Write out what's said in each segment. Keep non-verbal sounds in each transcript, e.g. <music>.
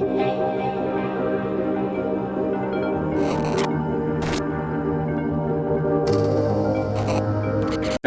night.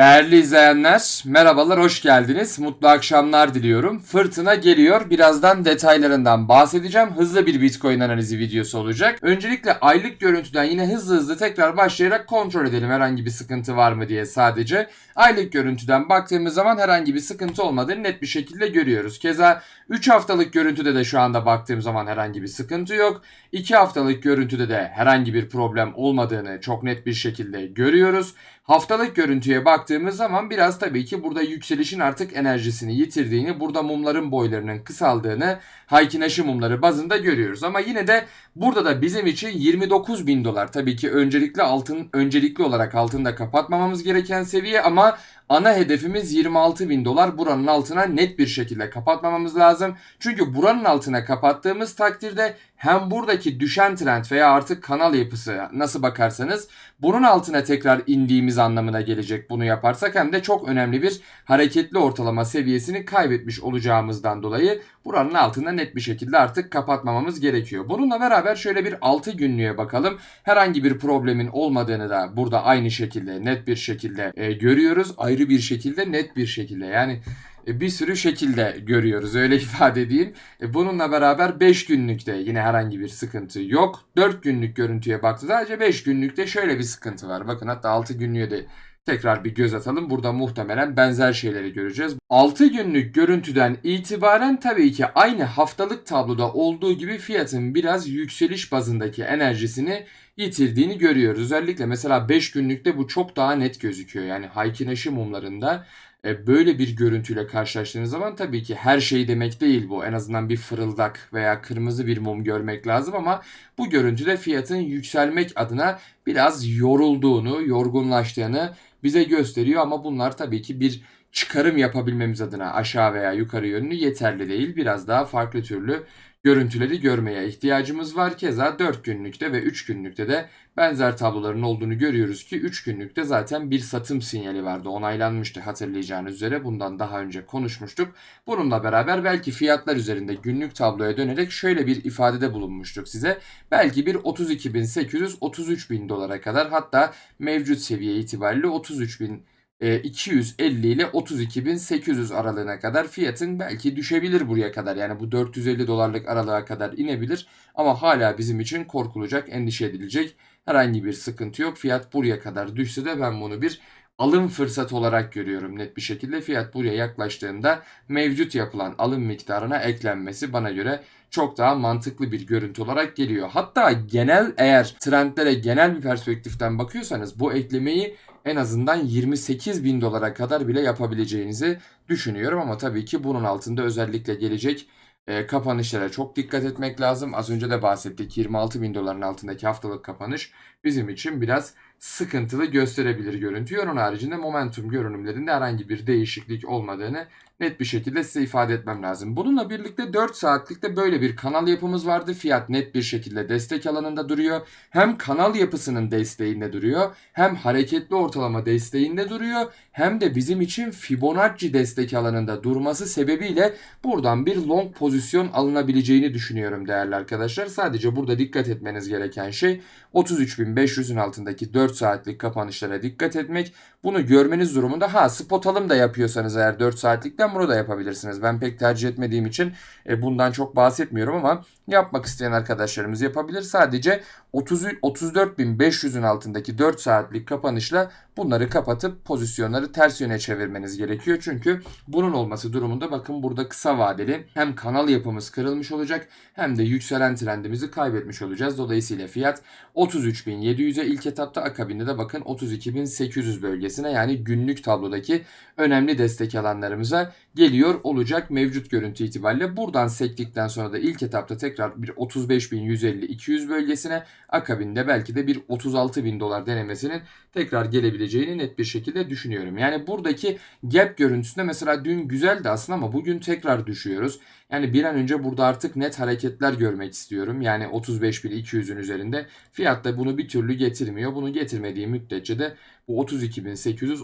Değerli izleyenler, merhabalar, hoş geldiniz. Mutlu akşamlar diliyorum. Fırtına geliyor. Birazdan detaylarından bahsedeceğim. Hızlı bir Bitcoin analizi videosu olacak. Öncelikle aylık görüntüden yine hızlı hızlı tekrar başlayarak kontrol edelim herhangi bir sıkıntı var mı diye sadece. Aylık görüntüden baktığımız zaman herhangi bir sıkıntı olmadığını net bir şekilde görüyoruz. Keza 3 haftalık görüntüde de şu anda baktığım zaman herhangi bir sıkıntı yok. 2 haftalık görüntüde de herhangi bir problem olmadığını çok net bir şekilde görüyoruz. Haftalık görüntüye baktığımız zaman biraz tabii ki burada yükselişin artık enerjisini yitirdiğini, burada mumların boylarının kısaldığını, Haykinaşı mumları bazında görüyoruz. Ama yine de burada da bizim için 29 bin dolar tabii ki öncelikli altın öncelikli olarak altında kapatmamamız gereken seviye ama ana hedefimiz 26 bin dolar. Buranın altına net bir şekilde kapatmamamız lazım. Çünkü buranın altına kapattığımız takdirde hem buradaki düşen trend veya artık kanal yapısı nasıl bakarsanız bunun altına tekrar indiğimiz anlamına gelecek bunu yaparsak hem de çok önemli bir hareketli ortalama seviyesini kaybetmiş olacağımızdan dolayı buranın altında net bir şekilde artık kapatmamamız gerekiyor. Bununla beraber şöyle bir 6 günlüğe bakalım. Herhangi bir problemin olmadığını da burada aynı şekilde net bir şekilde e, görüyoruz. Ayrı bir şekilde net bir şekilde yani bir sürü şekilde görüyoruz öyle <laughs> ifade edeyim. E, Bununla beraber 5 günlükte yine herhangi bir sıkıntı yok. 4 günlük görüntüye baktı sadece 5 günlükte şöyle bir sıkıntı var. Bakın hatta 6 günlüğe de tekrar bir göz atalım. Burada muhtemelen benzer şeyleri göreceğiz. 6 günlük görüntüden itibaren tabii ki aynı haftalık tabloda olduğu gibi fiyatın biraz yükseliş bazındaki enerjisini yitirdiğini görüyoruz. Özellikle mesela 5 günlükte bu çok daha net gözüküyor. Yani Haykineşi mumlarında e, böyle bir görüntüyle karşılaştığınız zaman tabii ki her şey demek değil bu. En azından bir fırıldak veya kırmızı bir mum görmek lazım ama bu görüntüde fiyatın yükselmek adına biraz yorulduğunu, yorgunlaştığını bize gösteriyor ama bunlar tabii ki bir çıkarım yapabilmemiz adına aşağı veya yukarı yönlü yeterli değil. Biraz daha farklı türlü görüntüleri görmeye ihtiyacımız var. Keza 4 günlükte ve 3 günlükte de benzer tabloların olduğunu görüyoruz ki 3 günlükte zaten bir satım sinyali vardı. Onaylanmıştı hatırlayacağınız üzere. Bundan daha önce konuşmuştuk. Bununla beraber belki fiyatlar üzerinde günlük tabloya dönerek şöyle bir ifadede bulunmuştuk size. Belki bir 32.800-33.000 dolara kadar hatta mevcut seviye itibariyle 33.000 e, 250 ile 32.800 aralığına kadar fiyatın belki düşebilir buraya kadar. Yani bu 450 dolarlık aralığa kadar inebilir ama hala bizim için korkulacak, endişe edilecek herhangi bir sıkıntı yok. Fiyat buraya kadar düşse de ben bunu bir alım fırsatı olarak görüyorum net bir şekilde. Fiyat buraya yaklaştığında mevcut yapılan alım miktarına eklenmesi bana göre çok daha mantıklı bir görüntü olarak geliyor. Hatta genel eğer trendlere genel bir perspektiften bakıyorsanız bu eklemeyi en azından 28 bin dolara kadar bile yapabileceğinizi düşünüyorum. Ama tabii ki bunun altında özellikle gelecek e, kapanışlara çok dikkat etmek lazım. Az önce de bahsettik 26 bin doların altındaki haftalık kapanış bizim için biraz sıkıntılı gösterebilir görüntüyü. Onun haricinde momentum görünümlerinde herhangi bir değişiklik olmadığını net bir şekilde size ifade etmem lazım. Bununla birlikte 4 saatlikte böyle bir kanal yapımız vardı. Fiyat net bir şekilde destek alanında duruyor. Hem kanal yapısının desteğinde duruyor, hem hareketli ortalama desteğinde duruyor, hem de bizim için Fibonacci destek alanında durması sebebiyle buradan bir long pozisyon alınabileceğini düşünüyorum değerli arkadaşlar. Sadece burada dikkat etmeniz gereken şey 33.500'ün altındaki 4 saatlik kapanışlara dikkat etmek. Bunu görmeniz durumunda ha spot alım da yapıyorsanız eğer 4 saatlikten bunu da yapabilirsiniz. Ben pek tercih etmediğim için e, bundan çok bahsetmiyorum ama yapmak isteyen arkadaşlarımız yapabilir. Sadece 30 34.500'ün altındaki 4 saatlik kapanışla bunları kapatıp pozisyonları ters yöne çevirmeniz gerekiyor. Çünkü bunun olması durumunda bakın burada kısa vadeli hem kanal yapımız kırılmış olacak hem de yükselen trendimizi kaybetmiş olacağız. Dolayısıyla fiyat 33.700'e ilk etapta akabinde de bakın 32.800 bölgesine yani günlük tablodaki önemli destek alanlarımıza geliyor olacak mevcut görüntü itibariyle. Buradan sektikten sonra da ilk etapta tekrar bir 35.150-200 bölgesine akabinde belki de bir 36.000 dolar denemesinin tekrar gelebileceğini net bir şekilde düşünüyorum. Yani buradaki gap görüntüsünde mesela dün güzeldi aslında ama bugün tekrar düşüyoruz. Yani bir an önce burada artık net hareketler görmek istiyorum. Yani 35.200'ün üzerinde. Fiyat da bunu bir türlü getirmiyor. Bunu getirmediği müddetçe de 32.800,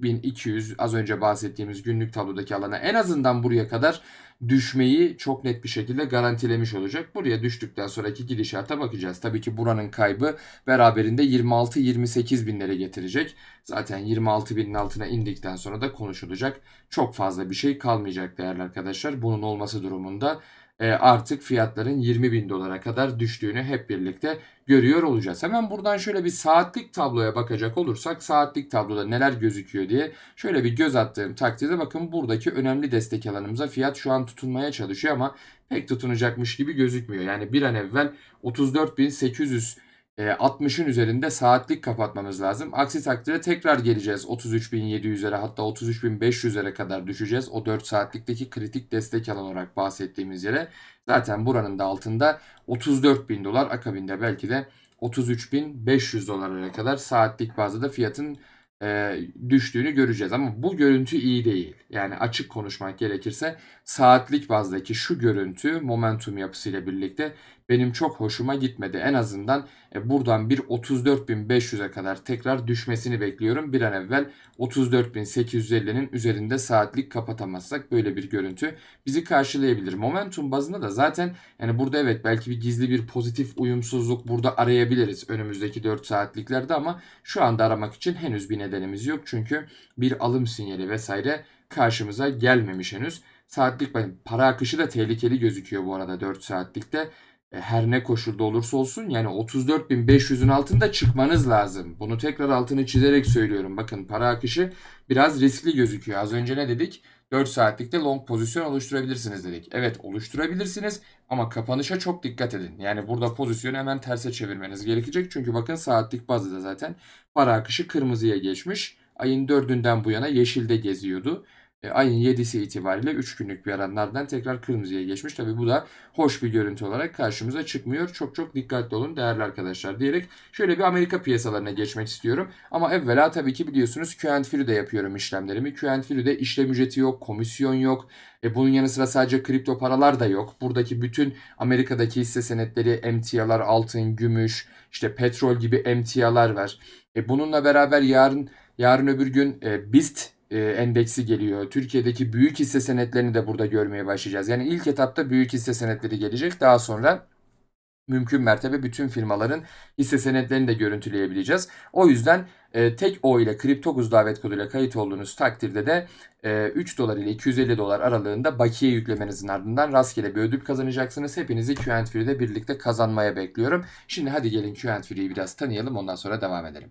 33.200 az önce bahsettiğimiz günlük tablodaki alana en azından buraya kadar düşmeyi çok net bir şekilde garantilemiş olacak. Buraya düştükten sonraki gidişata bakacağız. Tabii ki buranın kaybı beraberinde 26-28 binlere getirecek. Zaten 26 binin altına indikten sonra da konuşulacak. Çok fazla bir şey kalmayacak değerli arkadaşlar. Bunun olması durumunda artık fiyatların 20 bin dolara kadar düştüğünü hep birlikte görüyor olacağız. Hemen buradan şöyle bir saatlik tabloya bakacak olursak saatlik tabloda neler gözüküyor diye şöyle bir göz attığım takdirde bakın buradaki önemli destek alanımıza fiyat şu an tutunmaya çalışıyor ama pek tutunacakmış gibi gözükmüyor. Yani bir an evvel 34.800 60'ın üzerinde saatlik kapatmamız lazım. Aksi takdirde tekrar geleceğiz 33.700'lere hatta 33.500'lere kadar düşeceğiz. O 4 saatlikteki kritik destek alan olarak bahsettiğimiz yere. Zaten buranın da altında 34.000 dolar akabinde belki de 33.500 dolara kadar saatlik bazda da fiyatın e, düştüğünü göreceğiz. Ama bu görüntü iyi değil. Yani açık konuşmak gerekirse saatlik bazdaki şu görüntü momentum yapısıyla birlikte benim çok hoşuma gitmedi. En azından e, buradan bir 34.500'e kadar tekrar düşmesini bekliyorum. Bir an evvel 34.850'nin üzerinde saatlik kapatamazsak böyle bir görüntü bizi karşılayabilir. Momentum bazında da zaten yani burada evet belki bir gizli bir pozitif uyumsuzluk burada arayabiliriz önümüzdeki 4 saatliklerde ama şu anda aramak için henüz bir nedenimiz yok. Çünkü bir alım sinyali vesaire karşımıza gelmemiş henüz. Saatlik para akışı da tehlikeli gözüküyor bu arada 4 saatlikte. E, her ne koşulda olursa olsun yani 34.500'ün altında çıkmanız lazım. Bunu tekrar altını çizerek söylüyorum. Bakın para akışı biraz riskli gözüküyor. Az önce ne dedik? 4 saatlikte long pozisyon oluşturabilirsiniz dedik. Evet oluşturabilirsiniz ama kapanışa çok dikkat edin. Yani burada pozisyonu hemen terse çevirmeniz gerekecek. Çünkü bakın saatlik bazda da zaten para akışı kırmızıya geçmiş. Ayın 4'ünden bu yana yeşilde geziyordu. E, ayın 7'si itibariyle 3 günlük bir aranlardan tekrar kırmızıya geçmiş. Tabi bu da hoş bir görüntü olarak karşımıza çıkmıyor. Çok çok dikkatli olun değerli arkadaşlar diyerek şöyle bir Amerika piyasalarına geçmek istiyorum. Ama evvela tabii ki biliyorsunuz Q&Free'de yapıyorum işlemlerimi. Q&Free'de işlem ücreti yok, komisyon yok. E bunun yanı sıra sadece kripto paralar da yok. Buradaki bütün Amerika'daki hisse senetleri, emtialar, altın, gümüş, işte petrol gibi emtialar var. E bununla beraber yarın yarın öbür gün e, BIST e, endeksi geliyor. Türkiye'deki büyük hisse senetlerini de burada görmeye başlayacağız. Yani ilk etapta büyük hisse senetleri gelecek. Daha sonra mümkün mertebe bütün firmaların hisse senetlerini de görüntüleyebileceğiz. O yüzden e, tek o ile Kriptoguz davet koduyla kayıt olduğunuz takdirde de e, 3 dolar ile 250 dolar aralığında bakiye yüklemenizin ardından rastgele bir ödül kazanacaksınız. Hepinizi Q&Free'de birlikte kazanmaya bekliyorum. Şimdi hadi gelin Q&Free'yi biraz tanıyalım ondan sonra devam edelim.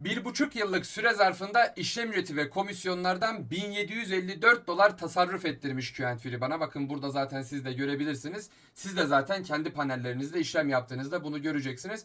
Bir buçuk yıllık süre zarfında işlem ücreti ve komisyonlardan 1754 dolar tasarruf ettirmiş Q&Free bana. Bakın burada zaten siz de görebilirsiniz. Siz de zaten kendi panellerinizde işlem yaptığınızda bunu göreceksiniz.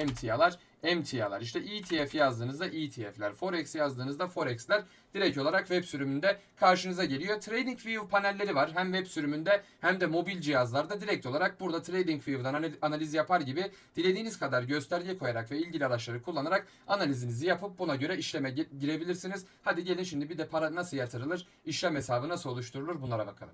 emtialar, emtialar. İşte ETF yazdığınızda ETF'ler, Forex yazdığınızda Forex'ler direkt olarak web sürümünde karşınıza geliyor. TradingView panelleri var. Hem web sürümünde hem de mobil cihazlarda direkt olarak burada TradingView'dan analiz yapar gibi dilediğiniz kadar gösterge koyarak ve ilgili araçları kullanarak analizinizi yapıp buna göre işleme girebilirsiniz. Hadi gelin şimdi bir de para nasıl yatırılır, işlem hesabı nasıl oluşturulur bunlara bakalım.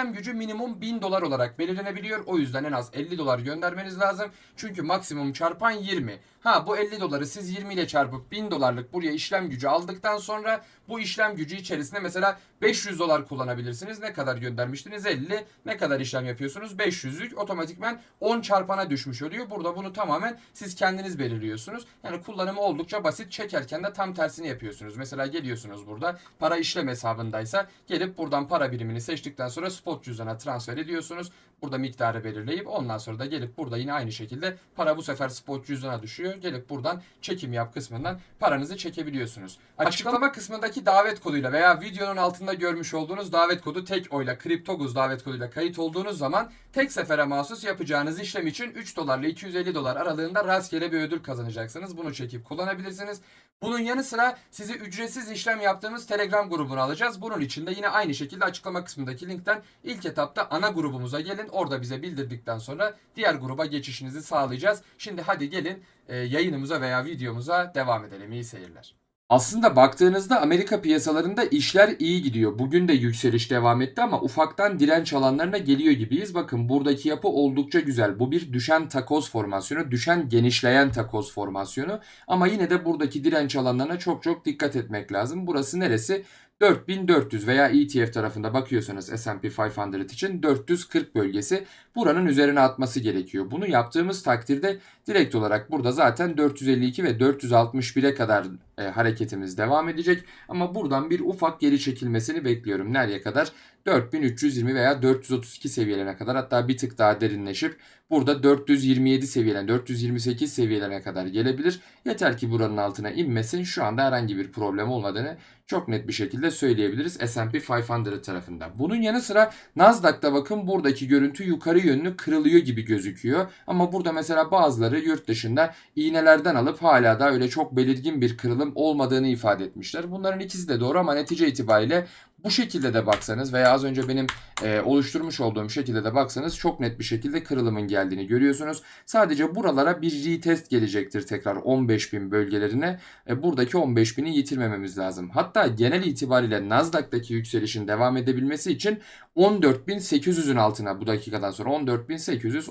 işlem gücü minimum 1000 dolar olarak belirlenebiliyor. O yüzden en az 50 dolar göndermeniz lazım. Çünkü maksimum çarpan 20. Ha bu 50 doları siz 20 ile çarpıp 1000 dolarlık buraya işlem gücü aldıktan sonra bu işlem gücü içerisinde mesela 500 dolar kullanabilirsiniz. Ne kadar göndermiştiniz? 50. Ne kadar işlem yapıyorsunuz? 500'lük otomatikmen 10 çarpana düşmüş oluyor. Burada bunu tamamen siz kendiniz belirliyorsunuz. Yani kullanımı oldukça basit. Çekerken de tam tersini yapıyorsunuz. Mesela geliyorsunuz burada para işlem hesabındaysa gelip buradan para birimini seçtikten sonra spot cüzdana transfer ediyorsunuz. Burada miktarı belirleyip ondan sonra da gelip burada yine aynı şekilde para bu sefer spot cüzdana düşüyor. Gelip buradan çekim yap kısmından paranızı çekebiliyorsunuz. Açıklama kısmındaki davet koduyla veya videonun altında görmüş olduğunuz davet kodu tek oyla kriptoguz davet koduyla kayıt olduğunuz zaman tek sefere mahsus yapacağınız işlem için 3 dolarla 250 dolar aralığında rastgele bir ödül kazanacaksınız. Bunu çekip kullanabilirsiniz. Bunun yanı sıra sizi ücretsiz işlem yaptığımız Telegram grubuna alacağız. Bunun için de yine aynı şekilde açıklama kısmındaki linkten ilk etapta ana grubumuza gelin. Orada bize bildirdikten sonra diğer gruba geçişinizi sağlayacağız. Şimdi hadi gelin e, yayınımıza veya videomuza devam edelim. İyi seyirler. Aslında baktığınızda Amerika piyasalarında işler iyi gidiyor. Bugün de yükseliş devam etti ama ufaktan direnç alanlarına geliyor gibiyiz. Bakın buradaki yapı oldukça güzel. Bu bir düşen takoz formasyonu, düşen genişleyen takoz formasyonu. Ama yine de buradaki direnç alanlarına çok çok dikkat etmek lazım. Burası neresi? 4400 veya ETF tarafında bakıyorsanız S&P 500 için 440 bölgesi buranın üzerine atması gerekiyor. Bunu yaptığımız takdirde direkt olarak burada zaten 452 ve 461'e kadar e, hareketimiz devam edecek. Ama buradan bir ufak geri çekilmesini bekliyorum. Nereye kadar? 4320 veya 432 seviyelerine kadar hatta bir tık daha derinleşip burada 427 seviyelerine 428 seviyelerine kadar gelebilir. Yeter ki buranın altına inmesin. Şu anda herhangi bir problem olmadığını çok net bir şekilde söyleyebiliriz S&P 500 tarafında. Bunun yanı sıra Nasdaq'ta bakın buradaki görüntü yukarı yönlü kırılıyor gibi gözüküyor. Ama burada mesela bazıları yurt dışında iğnelerden alıp hala da öyle çok belirgin bir kırılım olmadığını ifade etmişler. Bunların ikisi de doğru ama netice itibariyle bu şekilde de baksanız veya az önce benim e, oluşturmuş olduğum şekilde de baksanız çok net bir şekilde kırılımın geldiğini görüyorsunuz. Sadece buralara bir retest gelecektir tekrar 15.000 bölgelerine. E, buradaki 15.000'i yitirmememiz lazım. Hatta genel itibariyle Nasdaq'taki yükselişin devam edebilmesi için 14.800'ün altına bu dakikadan sonra 14.800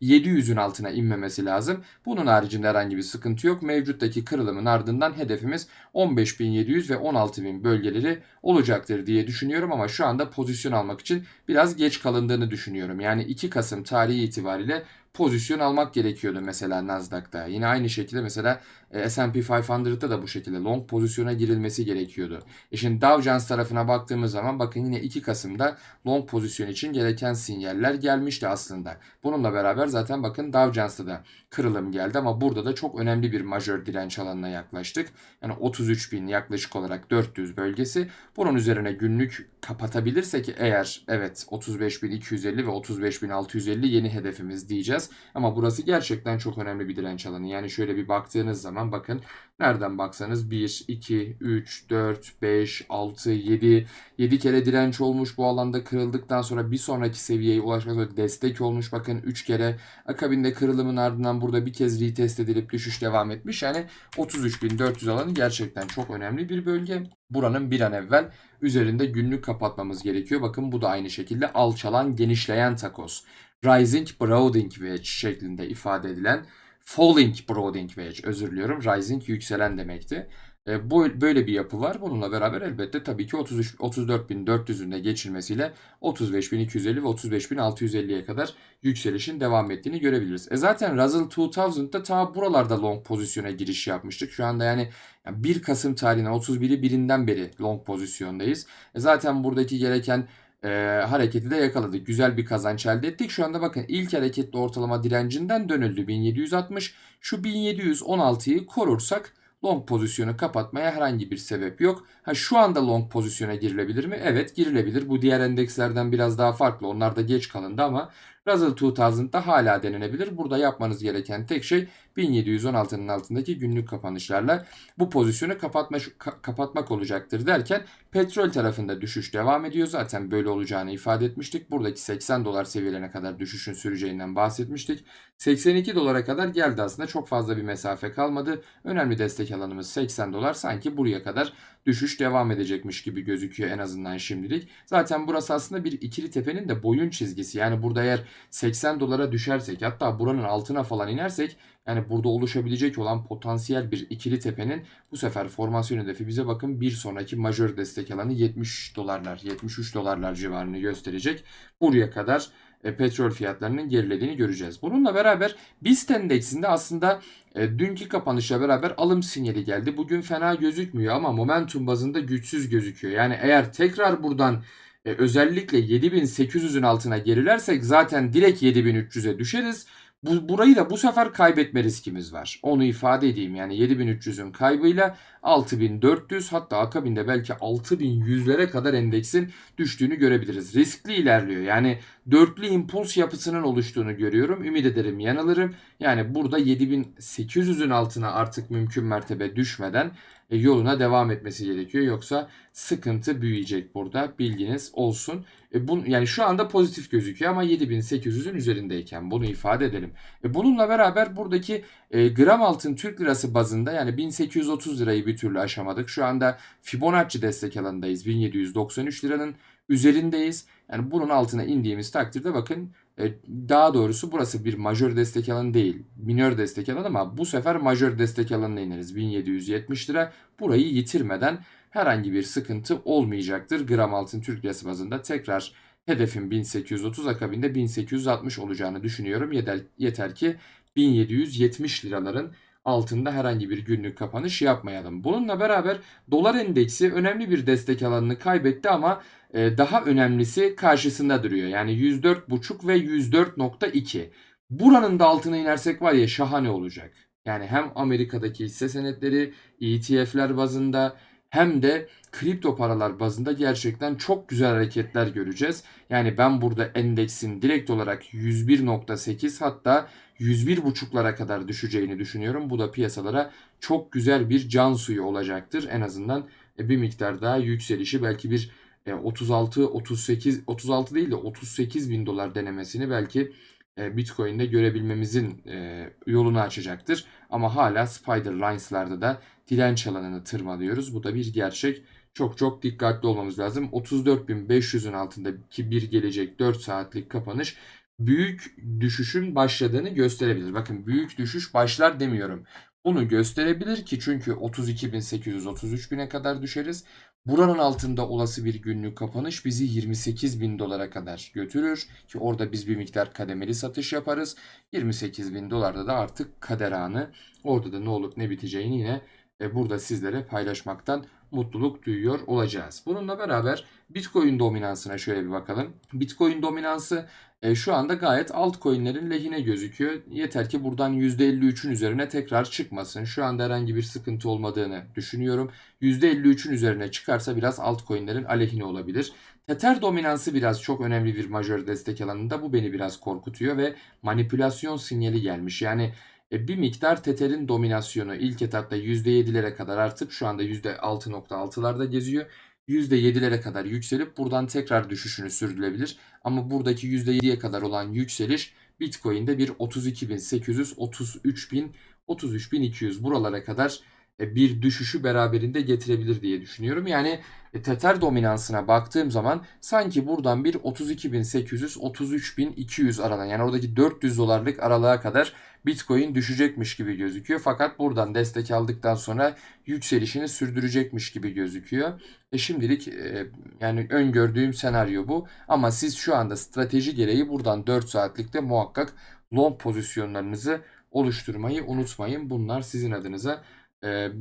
14.700'ün altına inmemesi lazım. Bunun haricinde herhangi bir sıkıntı yok. Mevcuttaki kırılımın ardından hedefimiz 15.700 ve 16.000 bölgeleri olacaktır diye düşünüyorum ama şu anda pozisyon almak için biraz geç kalındığını düşünüyorum. Yani 2 Kasım tarihi itibariyle pozisyon almak gerekiyordu mesela Nasdaq'ta. Yine aynı şekilde mesela e, S&P 500'da da bu şekilde long pozisyona girilmesi gerekiyordu. E şimdi Dow Jones tarafına baktığımız zaman bakın yine 2 Kasım'da long pozisyon için gereken sinyaller gelmişti aslında. Bununla beraber zaten bakın Dow Jones'ta da kırılım geldi ama burada da çok önemli bir majör direnç alanına yaklaştık. Yani 33 bin yaklaşık olarak 400 bölgesi. Bunun üzerine günlük kapatabilirsek eğer evet 35.250 ve 35.650 yeni hedefimiz diyeceğiz. Ama burası gerçekten çok önemli bir direnç alanı. Yani şöyle bir baktığınız zaman bakın nereden baksanız 1, 2, 3, 4, 5, 6, 7 7 kere direnç olmuş bu alanda kırıldıktan sonra bir sonraki seviyeye ulaşmak üzere destek olmuş. Bakın 3 kere akabinde kırılımın ardından burada bir kez retest edilip düşüş devam etmiş. Yani 33.400 alanı gerçekten çok önemli bir bölge. Buranın bir an evvel üzerinde günlük kapatmamız gerekiyor. Bakın bu da aynı şekilde alçalan genişleyen takoz. Rising Broadening Wedge şeklinde ifade edilen Falling Broadening Wedge özür diliyorum. Rising yükselen demekti. E, bu böyle bir yapı var. Bununla beraber elbette tabii ki 33 34.400'ün de geçilmesiyle 35.250 ve 35.650'ye kadar yükselişin devam ettiğini görebiliriz. E zaten Russell 2000'da ta buralarda long pozisyona giriş yapmıştık. Şu anda yani 1 Kasım tarihine 31'i birinden beri long pozisyondayız. E zaten buradaki gereken e, hareketi de yakaladık. Güzel bir kazanç elde ettik. Şu anda bakın ilk hareketli ortalama direncinden dönüldü 1760. Şu 1716'yı korursak long pozisyonu kapatmaya herhangi bir sebep yok. Ha şu anda long pozisyona girilebilir mi? Evet girilebilir. Bu diğer endekslerden biraz daha farklı. Onlar da geç kalındı ama Russell 2000'da hala denenebilir. Burada yapmanız gereken tek şey 1716'nın altındaki günlük kapanışlarla bu pozisyonu kapatma, ka- kapatmak olacaktır derken petrol tarafında düşüş devam ediyor. Zaten böyle olacağını ifade etmiştik. Buradaki 80 dolar seviyelerine kadar düşüşün süreceğinden bahsetmiştik. 82 dolara kadar geldi aslında çok fazla bir mesafe kalmadı. Önemli destek alanımız 80 dolar. Sanki buraya kadar düşüş devam edecekmiş gibi gözüküyor en azından şimdilik. Zaten burası aslında bir ikili tepenin de boyun çizgisi. Yani burada eğer 80 dolara düşersek hatta buranın altına falan inersek yani burada oluşabilecek olan potansiyel bir ikili tepenin bu sefer formasyon hedefi bize bakın bir sonraki majör destek alanı 70 dolarlar 73 dolarlar civarını gösterecek. Buraya kadar e, petrol fiyatlarının gerilediğini göreceğiz. Bununla beraber BIST endeksinde aslında e, dünkü kapanışla beraber alım sinyali geldi. Bugün fena gözükmüyor ama momentum bazında güçsüz gözüküyor. Yani eğer tekrar buradan e, özellikle 7800'ün altına gerilersek zaten direkt 7300'e düşeriz. Bu, burayı da bu sefer kaybetme riskimiz var. Onu ifade edeyim. Yani 7300'ün kaybıyla 6400 hatta akabinde belki 6100'lere kadar endeksin düştüğünü görebiliriz. Riskli ilerliyor. Yani dörtlü impuls yapısının oluştuğunu görüyorum. Ümit ederim yanılırım. Yani burada 7800'ün altına artık mümkün mertebe düşmeden yoluna devam etmesi gerekiyor. Yoksa sıkıntı büyüyecek burada. Bilginiz olsun. E, bun, yani şu anda pozitif gözüküyor ama 7800'ün üzerindeyken bunu ifade edelim. E, bununla beraber buradaki e, gram altın Türk lirası bazında yani 1830 lirayı bir türlü aşamadık. Şu anda Fibonacci destek alanındayız. 1793 liranın üzerindeyiz. Yani bunun altına indiğimiz takdirde bakın e, daha doğrusu burası bir majör destek alanı değil. Minör destek alanı ama bu sefer majör destek alanına ineriz. 1770 lira. Burayı yitirmeden herhangi bir sıkıntı olmayacaktır. Gram altın Türk lirası bazında tekrar hedefim 1830 akabinde 1860 olacağını düşünüyorum. Yeter, ki 1770 liraların altında herhangi bir günlük kapanış yapmayalım. Bununla beraber dolar endeksi önemli bir destek alanını kaybetti ama e, daha önemlisi karşısında duruyor. Yani 104.5 ve 104.2. Buranın da altına inersek var ya şahane olacak. Yani hem Amerika'daki hisse senetleri, ETF'ler bazında hem de kripto paralar bazında gerçekten çok güzel hareketler göreceğiz. Yani ben burada endeksin direkt olarak 101.8 hatta 101.5'lara kadar düşeceğini düşünüyorum. Bu da piyasalara çok güzel bir can suyu olacaktır. En azından e, bir miktar daha yükselişi belki bir 36 38 36 değil de 38 bin dolar denemesini belki e, Bitcoin'de görebilmemizin e, yolunu açacaktır. Ama hala Spider Lines'larda da direnç alanını tırmalıyoruz. Bu da bir gerçek. Çok çok dikkatli olmamız lazım. 34.500'ün altındaki bir gelecek 4 saatlik kapanış büyük düşüşün başladığını gösterebilir. Bakın büyük düşüş başlar demiyorum. Bunu gösterebilir ki çünkü 32.800-33.000'e kadar düşeriz. Buranın altında olası bir günlük kapanış bizi 28 bin dolara kadar götürür ki orada biz bir miktar kademeli satış yaparız. 28 bin dolarda da artık kader anı. Orada da ne olup ne biteceğini yine burada sizlere paylaşmaktan mutluluk duyuyor olacağız. Bununla beraber Bitcoin dominansına şöyle bir bakalım. Bitcoin dominansı e, şu anda gayet altcoin'lerin lehine gözüküyor. Yeter ki buradan %53'ün üzerine tekrar çıkmasın. Şu anda herhangi bir sıkıntı olmadığını düşünüyorum. %53'ün üzerine çıkarsa biraz altcoin'lerin aleyhine olabilir. Tether dominansı biraz çok önemli bir majör destek alanında. Bu beni biraz korkutuyor ve manipülasyon sinyali gelmiş. Yani e, bir miktar Tether'in dominasyonu ilk etapta %7'lere kadar artıp şu anda %6.6'larda geziyor. %7'lere kadar yükselip buradan tekrar düşüşünü sürdürebilir. Ama buradaki %7'ye kadar olan yükseliş Bitcoin'de bir 32.800, 33.000, 33.200 buralara kadar bir düşüşü beraberinde getirebilir diye düşünüyorum. Yani e, Tether dominansına baktığım zaman sanki buradan bir 32.800 33.200 aradan yani oradaki 400 dolarlık aralığa kadar Bitcoin düşecekmiş gibi gözüküyor. Fakat buradan destek aldıktan sonra yükselişini sürdürecekmiş gibi gözüküyor. E şimdilik e, yani öngördüğüm senaryo bu. Ama siz şu anda strateji gereği buradan 4 saatlikte muhakkak long pozisyonlarınızı oluşturmayı unutmayın. Bunlar sizin adınıza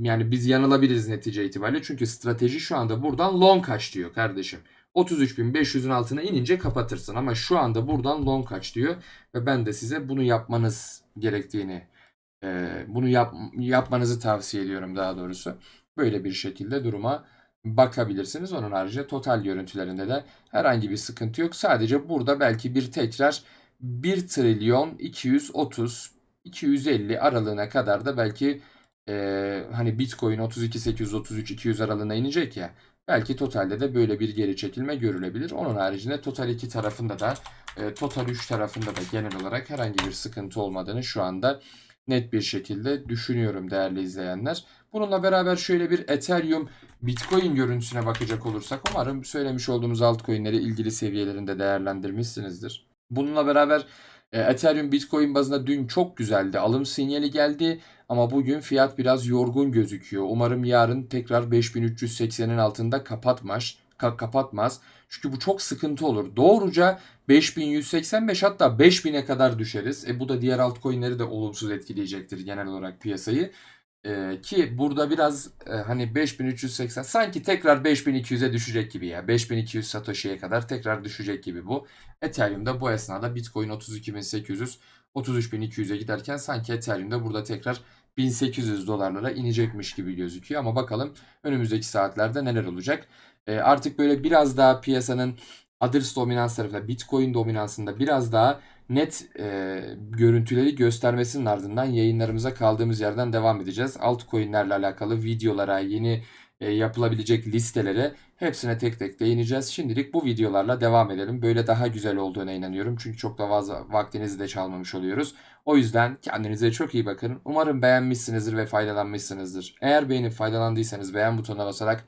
yani biz yanılabiliriz netice itibariyle. Çünkü strateji şu anda buradan long kaç diyor kardeşim. 33.500'ün altına inince kapatırsın ama şu anda buradan long kaç diyor ve ben de size bunu yapmanız gerektiğini bunu yap, yapmanızı tavsiye ediyorum daha doğrusu. Böyle bir şekilde duruma bakabilirsiniz. Onun haricinde total görüntülerinde de herhangi bir sıkıntı yok. Sadece burada belki bir tekrar 1 trilyon 230 250 aralığına kadar da belki e, hani Bitcoin 32833 200 aralığına inecek ya. Belki totalde de böyle bir geri çekilme görülebilir. Onun haricinde total 2 tarafında da e, total 3 tarafında da genel olarak herhangi bir sıkıntı olmadığını şu anda net bir şekilde düşünüyorum değerli izleyenler. Bununla beraber şöyle bir Ethereum Bitcoin görüntüsüne bakacak olursak umarım söylemiş olduğumuz altcoin'leri ilgili seviyelerinde değerlendirmişsinizdir. Bununla beraber Ethereum Bitcoin bazında dün çok güzeldi. Alım sinyali geldi ama bugün fiyat biraz yorgun gözüküyor. Umarım yarın tekrar 5380'in altında kapatmaz. ka- kapatmaz. Çünkü bu çok sıkıntı olur. Doğruca 5185 hatta 5000'e kadar düşeriz. E bu da diğer altcoin'leri de olumsuz etkileyecektir genel olarak piyasayı. Ee, ki burada biraz e, hani 5380 sanki tekrar 5200'e düşecek gibi ya. 5200 Satoshi'ye kadar tekrar düşecek gibi bu. Ethereum'da bu esnada Bitcoin 32800 33200'e giderken sanki Ethereum'da burada tekrar 1800 dolarlara inecekmiş gibi gözüküyor. Ama bakalım önümüzdeki saatlerde neler olacak. Ee, artık böyle biraz daha piyasanın Others dominans tarafında Bitcoin dominansında biraz daha net e, görüntüleri göstermesinin ardından yayınlarımıza kaldığımız yerden devam edeceğiz. Altcoin'lerle alakalı videolara, yeni e, yapılabilecek listelere hepsine tek tek değineceğiz. Şimdilik bu videolarla devam edelim. Böyle daha güzel olduğuna inanıyorum. Çünkü çok da fazla vaktinizi de çalmamış oluyoruz. O yüzden kendinize çok iyi bakın. Umarım beğenmişsinizdir ve faydalanmışsınızdır. Eğer beğenip faydalandıysanız beğen butonuna basarak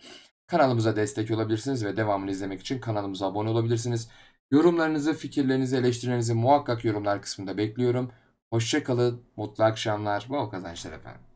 kanalımıza destek olabilirsiniz ve devamını izlemek için kanalımıza abone olabilirsiniz. Yorumlarınızı, fikirlerinizi, eleştirilerinizi muhakkak yorumlar kısmında bekliyorum. Hoşçakalın, mutlu akşamlar, bol kazançlar efendim.